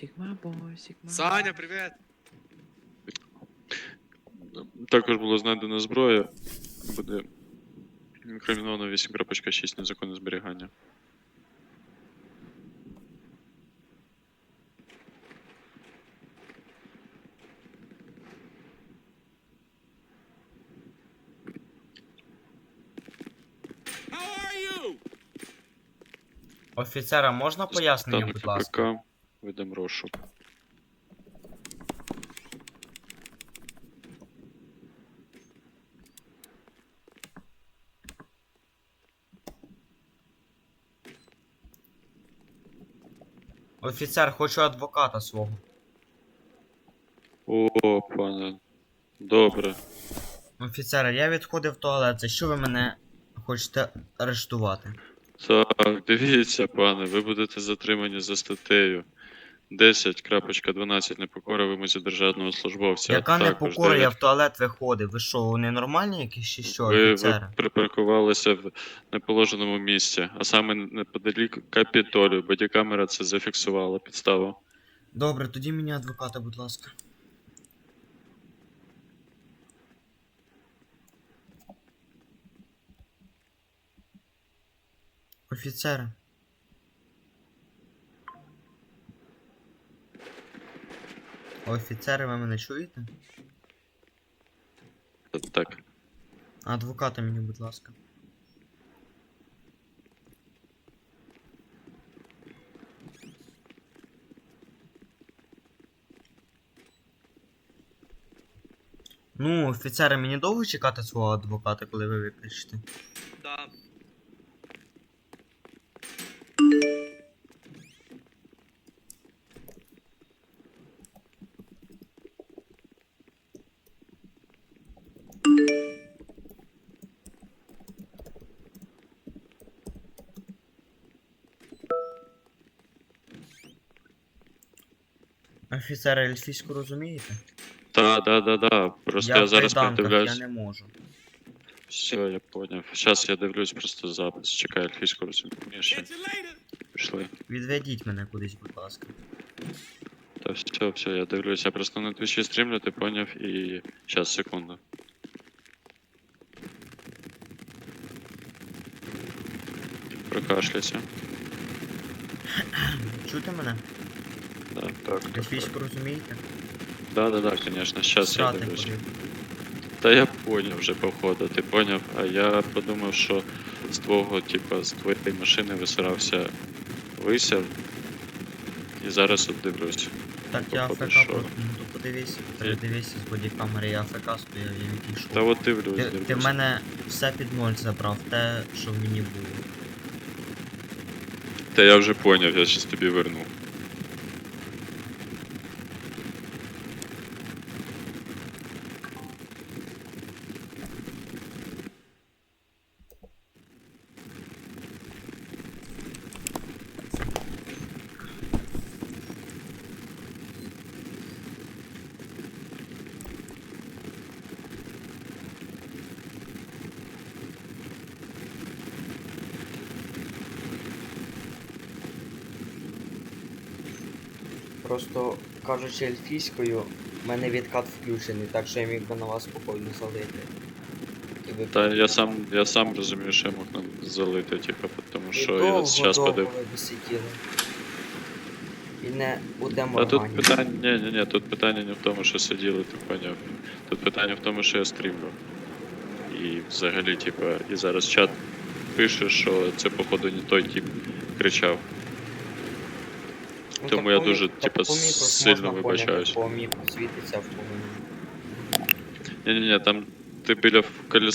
Сігма бой, сігма. Саня, привіт! Також було знайдено зброя. Буде інкриміновано 8.6 незаконне зберігання. Офіцера, можна пояснення, будь ласка? Ведемо розшук. Офіцер, хочу адвоката свого. О, пане. Добре. Офіцер, я відходив в туалет. За що ви мене хочете арештувати? Так, дивіться, пане, ви будете затримані за статтею 10.12 непокора вимозі державного службовця. Яка також непокора, я 9 в туалет виходив. Ви що, ненормальні якісь чи що, Ви, ви офіцери? припаркувалися в неположеному місці, а саме неподалік Капітолію. Бодікамера це зафіксувала підставу. Добре, тоді мені адвоката, будь ласка. Офіцери. Офіцери, ви мене чуєте? Так. Адвоката мені, будь ласка. Ну, офіцери, мені довго чекати свого адвоката, коли ви виключите? Да. Офіцери ельфійську розумієте? Та, да, да, да. Просто я, в зараз придивляюсь. я не можу. Все, я поняв. Зараз я дивлюсь просто запис. Чекай, ельфійську розумієш. Пішли. Відведіть мене кудись, будь ласка. Та все, все, я дивлюсь. Я просто на твічі стрімлю, ти поняв, і. Щас, секунду. Прокашляйся. Чути мене? Да, так. так, Ельфійську розумієте? Да, да, да, конечно. Сейчас я Срати. Та я поняв вже, походу, ти поняв. А я подумав, що з твого, типа, з твоєї машини висирався висяв. І зараз от дивлюсь. Так, я Походу, АФК що? просто, ну то подивись, передивись з бодікамери, я АФК стояв, я відійшов. Та от дивлюсь, Ти, дивлюсь. ти в мене все під ноль забрав, те, що в мені було. Та я вже поняв, я щас тобі верну. Просто кажучи ельфійською, в мене відкат включений, так що я міг би на вас спокійно залити. Ви Та я сам, я сам розумію, що я мог нам залити, типа, тому що я довго, зараз подив. І не у А тут питання. Ні, ні, ні, тут питання не в тому, що сиділи, ти поняв. Тут питання в тому, що я стрімлю. І взагалі, типа, і зараз чат пише, що це походу не той тип кричав. Ну, тому я дуже, типа, сильно вибачаюсь. По мікро світиться в повинні. Ні, ні, ні, там ти біля колеса